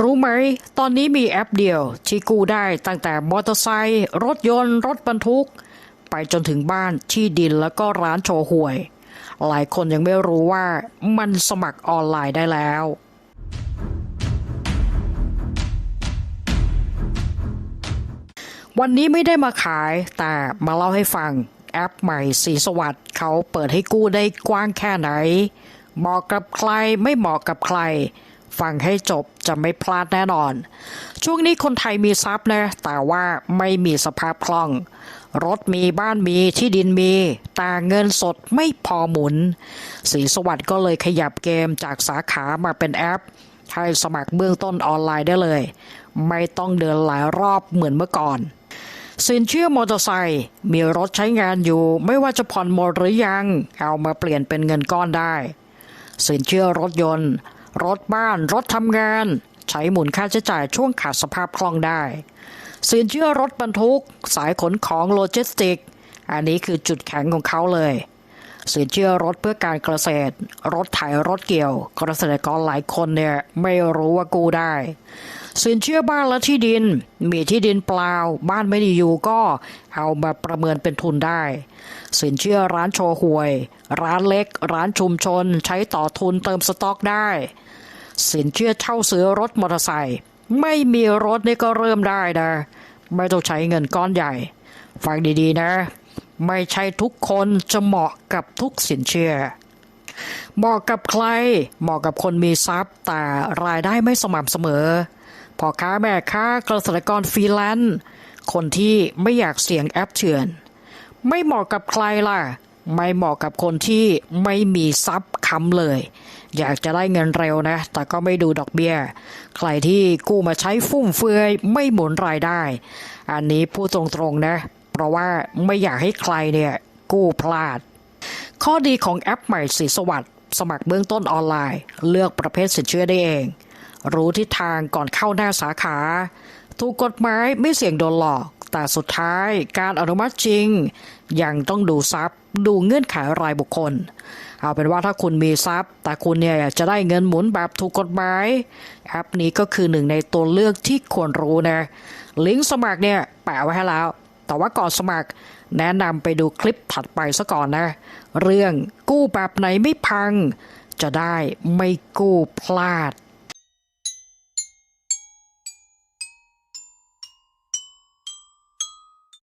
รู้ไหม ตอนนี้มีแอปเดียว ที่กู้ได้ตั้งแต่มอเตอร์ไซค์รถยนต์ รถบรรทุก ไปจนถึงบ้านที่ดินแล้วก็ร้านโชว์หวย หลายคนยังไม่รู้ว่ามันสมัครออนไลน์ได้แล้ววันนี้ไม่ได้มาขายแต่มาเล่าให้ฟัง แอปใหม่สีสวัสด์เขาเปิดให้กู้ได้กว้างแค่ไหน เหมาะกับใครไม่เหมาะกับใคร ฟังให้จบจะไม่พลาดแน่นอน ช่วงนี้คนไทยมีทรัพย์นะ แต่ว่าไม่มีสภาพคล่อง รถมีบ้านมีที่ดินมี แต่เงินสดไม่พอหมุน สีสวัสด์ก็เลยขยับเกมจากสาขามาเป็นแอป ให้สมัครเบื้องต้นออนไลน์ได้เลย ไม่ต้องเดินหลายรอบเหมือนเมื่อก่อนสินเชื่อมอเตอร์ไซค์มีรถใช้งานอยู่ ไม่ว่าจะผ่อนหมดหรือยัง เอามาเปลี่ยนเป็นเงินก้อนได้ สินเชื่อรถยนต์ รถบ้านรถทำงาน ใช้หมุนค่าใช้จ่ายช่วงขาดสภาพคล่องได้ สินเชื่อรถบรรทุก สายขนของโลจิสติก อันนี้คือจุดแข็งของเขาเลย สินเชื่อรถเพื่อการเกษตร รถไถรถเกี่ยว เกษตรกรหลายคนเนี่ยไม่รู้ว่ากู้ได้ สินเชื่อบ้านและที่ดิน มีที่ดินเปล่า บ้านไม่ได้อยู่ก็เอามาประเมินเป็นทุนได้ สินเชื่อร้านโชว์หวย ร้านเล็ก ร้านชุมชน ใช้ต่อทุนเติมสต็อกได้ สินเชื่อเช่าซื้อรถมอเตอร์ไซค์ไม่มีรถนี่ก็เริ่มได้นะ ไม่ต้องใช้เงินก้อนใหญ่ ฟังดีๆนะ ไม่ใช่ทุกคนจะเหมาะกับทุกสินเชื่อ เหมาะกับใคร เหมาะกับคนมีทรัพย์ แต่รายได้ไม่สม่ำเสมอพ่อค้าแม่ค้าเกษตรกรฟรีแลนซ์คนที่ไม่อยากเสี่ยงแอปเถื่อน ไม่เหมาะกับใครล่ะ ไม่เหมาะกับคนที่ไม่มีทรัพย์ค้ำเลย อยากจะได้เงินเร็วนะ แต่ก็ไม่ดูดอกเบี้ย ใครที่กู้มาใช้ฟุ่มเฟือยไม่หมุนรายได้ อันนี้พูดตรงๆนะ เพราะว่าไม่อยากให้ใครเนี่ยกู้พลาด ข้อดีของแอปใหม่สีสวัสด์สมัครเบื้องต้นออนไลน์ เลือกประเภทสินเชื่อได้เอง รู้ทิศทางก่อนเข้าหน้าสาขาถูกกฎหมายไม่เสี่ยงโดนหลอก แต่สุดท้ายการอนุมัติจริง ยังต้องดูทรัพย์ ดูเงื่อนไขรายบุคคล เอาเป็นว่าถ้าคุณมีทรัพย์ แต่คุณเนี่ยจะได้เงินหมุนแบบถูกกฎหมายแอปนี้ก็คือหนึ่งในตัวเลือกที่ควรรู้นะ ลิงก์สมัครเนี่ยแปะไว้ให้แล้ว แต่ว่าก่อนสมัคร แนะนำไปดูคลิปถัดไปซะก่อนนะ เรื่องกู้แบบไหนไม่พัง จะได้ไม่กู้พลาด